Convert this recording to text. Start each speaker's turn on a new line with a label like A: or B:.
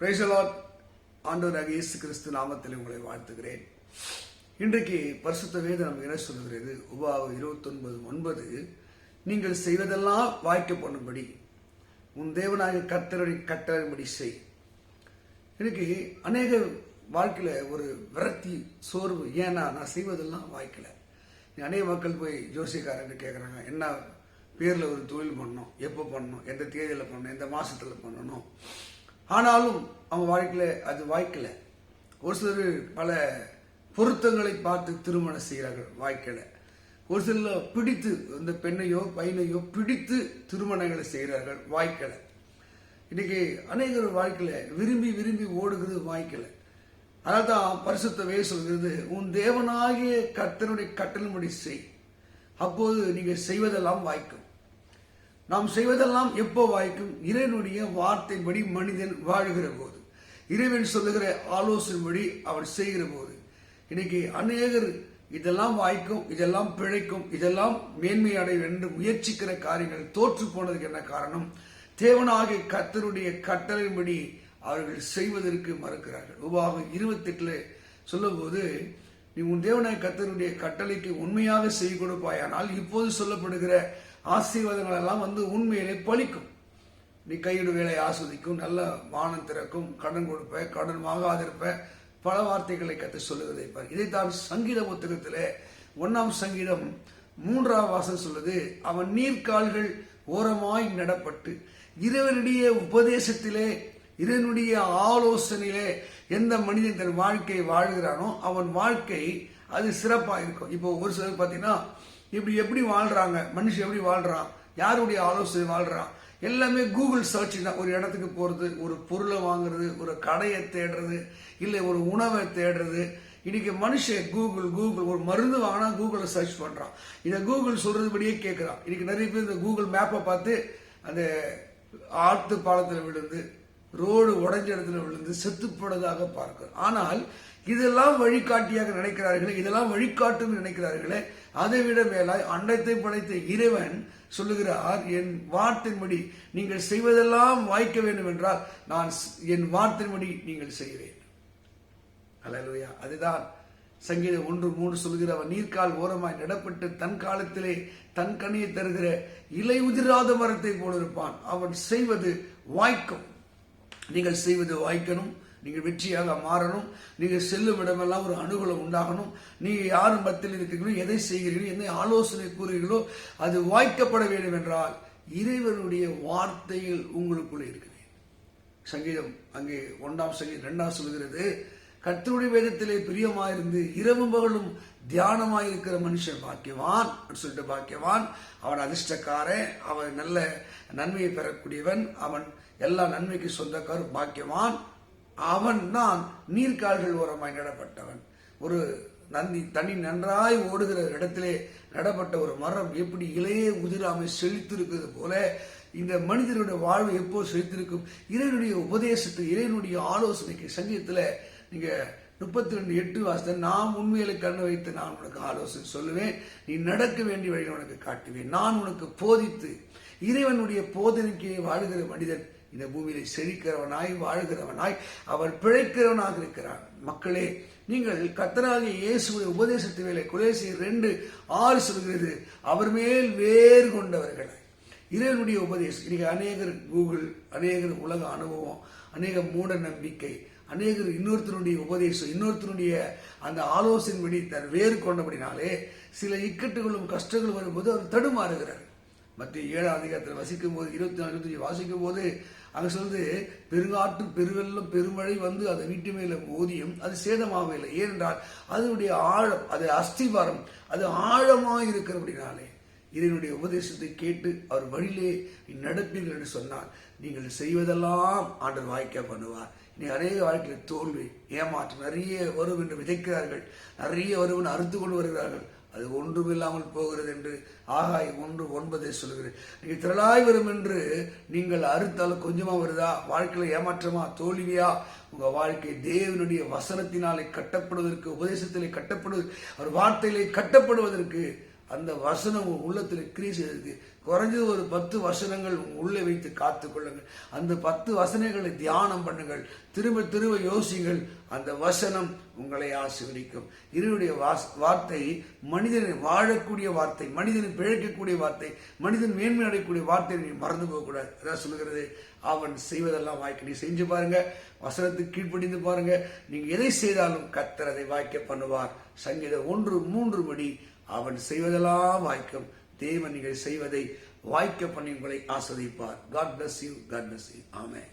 A: பிரேசலாட் ஆண்டவராக இயேசு கிறிஸ்து நாமத்தில் உங்களை வாழ்த்துகிறேன். இன்றைக்கு பரிசுத்த வேதம் நமக்கு என்ன சொல்லுகிறது உபாவு இருபத்தொன்பது ஒன்பது. நீங்கள் செய்வதெல்லாம் வாய்க்க பண்ணும்படி. உன் தேவனாக கர்த்தரை கட்டளைப்படி செய். எனக்கு அநேக வாழ்க்கையில் ஒரு விரக்தி சோர்வு. ஏன்னா நான் செய்வதெல்லாம் வாய்க்கல. அநேக மக்கள் போய் ஜோசியக்காரங்க கேட்குறாங்க என்ன பேரில் ஒரு தொழில் பண்ணணும்? எப்போ பண்ணணும்? எந்த தேதியில் பண்ணணும்? எந்த மாதத்தில் பண்ணணும்? ஆனாலும் அவன் வாழ்க்கையில் அது வாய்க்கல. ஒரு சிலர் பல பொருத்தங்களை பார்த்து திருமணம் செய்கிறார்கள் வாய்க்கல ஒரு சிலர் பிடித்து அந்த பெண்ணையோ பையனையோ பிடித்து திருமணங்களை செய்கிறார்கள் வாய்க்கல. இன்னைக்கு அநேகர் வாழ்க்கையில் விரும்பி விரும்பி ஓடுகிறது வாய்க்கல. அதனால் தான் பரிசுத்தவே சொல்கிறது உன் தேவனாகிய கர்த்தனுடைய கட்டளைப்படி செய். அப்போது நீங்கள் செய்வதெல்லாம் வாய்க்கும். நாம் செய்வதெல்லாம் எப்போ வாய்க்கும் இறைவனுடைய வார்த்தைப்படி மனிதன் வாழுகிற போது இறைவன் சொல்லுகிற ஆலோசனைப்படி அவன் செய்கிற போது இன்னைக்கு அநேகர் இதெல்லாம் வாய்க்கும் இதெல்லாம் பிழைக்கும் இதெல்லாம் மேன்மை அடையும் என்று முயற்சிக்கிற காரியங்கள் தோற்று போனதுக்கு என்ன காரணம்? தேவனாகிய கத்தருடைய கட்டளைப்படி அவர்கள் செய்வதற்கு மறுக்கிறார்கள். உபாகம் இருபத்தெட்டுல சொல்லும்போது நீ உன் தேவனாய் கத்தருடைய கட்டளைக்கு உண்மையாக செய்து கொடுப்பாயானால் இப்போது சொல்லப்படுகிற ஆசீர்வாதங்கள் எல்லாம் வந்து உண்மையிலே பலிக்கும் நீ கையிடு வேலை ஆஸ்வதிக்கும் நல்ல வானம் திறக்கும் கடன் கொடுப்ப கடன் வாங்காதிருப்ப பல வார்த்தைகளை கற்று சொல்லுவதை பார். இதைத்தான் சங்கீத புத்தகத்தில் ஒன்றாம் சங்கீதம் மூன்றாம் வாசம் சொல்லுது அவன் நீர்க்கால்கள் ஓரமாய் நடப்பட்டு இறைவனுடைய உபதேசத்திலே இறைவனுடைய ஆலோசனையிலே எந்த மனிதன் தன் வாழ்க்கையை வாழ்கிறானோ அவன் வாழ்க்கை அது சிறப்பாக இருக்கும். இப்போ ஒரு சிலர் பார்த்தீங்கன்னா இப்படி எப்படி வாழ்கிறாங்க மனுஷன் எப்படி வாழ்கிறான் யாருடைய ஆலோசனை வாழ்கிறான் எல்லாமே கூகுள் சர்ச் தான். ஒரு இடத்துக்கு போகிறது ஒரு பொருளை வாங்குறது ஒரு கடையை தேடுறது இல்லை ஒரு உணவை தேடுறது. இன்னைக்கு மனுஷன் கூகுள் கூகுள் ஒரு மருந்து வாங்கினா கூகுளில் சர்ச் பண்ணுறான் இதை கூகுள் சொல்கிறதுபடியே கேட்குறான். இன்னைக்கு நிறைய பேர் இந்த கூகுள் மேப்பை பார்த்து அந்த ஆற்று பாலத்தில் விழுந்து ரோடு உடைஞ்ச இடத்துல விழுந்து செத்து பார்க்கிறோம். ஆனால் இதெல்லாம் வழிகாட்டியாக நினைக்கிறார்களே இதெல்லாம் வழிகாட்டும் நினைக்கிறார்களே அதை விட மேலாய் அண்டத்தை படைத்த இறைவன் சொல்லுகிறார் என் வார்த்தையின்படி நீங்கள் செய்வதெல்லாம் வாய்க்க வேண்டும் என்றால் நான் என் வார்த்தையின்படி நீங்கள் செய்வேன். வேண்டும் அதுதான் சங்கீதம் ஒன்று மூன்று சொல்கிறவன் நீர்க்கால் ஓரமாய் நடப்பட்டு தன் காலத்திலே தன் கனியை தருகிற இலை உதிராத மரத்தை போலிருப்பான். அவன் செய்வது வாய்க்கும். நீங்கள் செய்வது வாய்க்கணும் நீங்கள் வெற்றியாக மாறணும் நீங்கள் செல்லும் இடமெல்லாம் ஒரு அனுகூலம் உண்டாகணும். நீங்கள் யார் மத்தியில் இருக்கிறீர்களோ எதை செய்கிறீர்களோ என்ன ஆலோசனை கூறுகிறீர்களோ அது வாய்க்கப்பட வேண்டும் என்றால் இறைவனுடைய வார்த்தையில் உங்களுக்குள்ளே இருக்கிறேன் சங்கீதம் அங்கே ஒன்றாம் சங்கீதம் ரெண்டாம் சொல்கிறது கத்தருடைய வேதத்திலே பிரியமாயிருந்து இரவும் பகலும் தியானமாயிருக்கிற மனுஷன் பாக்கியவான். சொல்லிட்டு பாக்கியவான். அவன் அதிர்ஷ்டக்காரன் அவன் நல்ல நன்மையை பெறக்கூடியவன். அவன் எல்லா நன்மைக்கு சொந்தக்காரர் பாக்கியவான். அவன் தான் நீர்கால்கள் ஓரமாய் நடப்பட்டவன். ஒரு நந்தி தண்ணி நன்றாய் ஓடுகிற இடத்திலே நடப்பட்ட ஒரு மரம் எப்படி இலையே உதிராமல் செழித்திருக்கிறது போல இந்த மனிதனுடைய வாழ்வு எப்போ செழித்திருக்கும்? இறைவனுடைய உபதேசத்து இறைவனுடைய ஆலோசனைக்கு சங்கீதத்தில் நீங்கள் முப்பத்தி ரெண்டு எட்டு வாசத்தை நான் உண்மையில கண்ணு வைத்து நான் உனக்கு ஆலோசனை சொல்லுவேன். நீ நடக்க வேண்டிய வழியில் உனக்கு காட்டுவேன். நான் உனக்கு போதித்து இறைவனுடைய போதனைக்கு வாழுகிற மனிதன் இந்த பூமியில செழிக்கிறவனாய் வாழ்கிறவனாய் அவன் பிழைக்கிறவனாக இருக்கிறான். மக்களே நீங்கள் கத்தராகிய இயேசுடைய உபதேசத்து வேலை குலேசி ரெண்டு ஆறு சொல்கிறது அவர் மேல் வேறு கொண்டவர்கள். இறைவனுடைய உபதேசம். இன்னைக்கு அநேகர் கூகுள் அநேகர் உலக அனுபவம் அநேக மூட நம்பிக்கை அநேகர் இன்னொருத்தனுடைய உபதேசம் இன்னொருத்தனுடைய அந்த ஆலோசனைப்படி தன் வேறு கொண்டபடினாலே சில இக்கட்டுகளும் கஷ்டங்களும் வரும்போது அவர் தடுமாறுகிறார். மற்ற ஏழாம் அதிகாரத்தில் வசிக்கும் போது இருபத்தி நாலு இருபத்தஞ்சு வாசிக்கும் போது அங்கே சொல்றது பெருங்காற்று பெருவெல்லம் பெருமழை வந்து அதை வீட்டு மேல மோதியும் அது சேதமாகவில்லை ஏனென்றால் அதனுடைய ஆழம் அது அஸ்திபாரம் அது ஆழமாக இருக்கிறபடினாலே இதனுடைய உபதேசத்தை கேட்டு அவர் வழியிலே நடப்பீர்கள் என்று சொன்னால் நீங்கள் செய்வதெல்லாம் ஆண்டர் வாய்க்க பண்ணுவார். இனி அநேக வாழ்க்கையில் தோல்வி ஏமாற்றம் நிறைய வரும் என்று விதைக்கிறார்கள். நிறைய வருவன் அறுத்து கொண்டு வருகிறார்கள். அது ஒன்றுமில்லாமல் போகிறது என்று ஆகாய் ஒன்று ஒன்பதை சொல்கிறது. திரளாய் வரும் என்று நீங்கள் அறுத்தாலும் கொஞ்சமாக வருதா? வாழ்க்கையில் ஏமாற்றமா? தோல்வியா? உங்கள் வாழ்க்கை தேவனுடைய வசனத்தினாலே கட்டப்படுவதற்கு உபதேசத்திலே கட்டப்படுவது அவர் வார்த்தையிலே கட்டப்படுவதற்கு அந்த வசனம் உங்க உள்ளத்தில் கிரீஸ் இருக்கு குறைஞ்சது ஒரு பத்து வசனங்கள் உள்ளே வைத்து காத்து கொள்ளுங்கள். அந்த பத்து வசனங்களை தியானம் பண்ணுங்கள். திரும்ப திரும்ப யோசிங்கள். அந்த வசனம் உங்களை ஆசீர்வதிக்கும். இருவருடைய வாஸ்- வார்த்தை மனிதனை வாழக்கூடிய வார்த்தை மனிதனை பிழைக்கக்கூடிய வார்த்தை மனிதன் மேன்மை அடையக்கூடிய வார்த்தை நீ மறந்து போகக்கூடாது. அதான் சொல்லுகிறது. அவன் செய்வதெல்லாம் வாய்க்கு நீ செஞ்சு பாருங்க. வசனத்துக்கு கீழ்ப்படிந்து பாருங்க. நீங்க எதை செய்தாலும் கத்தர் அதை வாய்க்க பண்ணுவார். சங்கீதம் ஒன்று மூன்று மணி அவன் செய்வதெல்லாம் வாய்க்கும். தேவன் நீங்கள் செய்வதை வாய்க்க பண்ணி உங்களை ஆஸ்வதிப்பார். God bless you God bless you ஆமே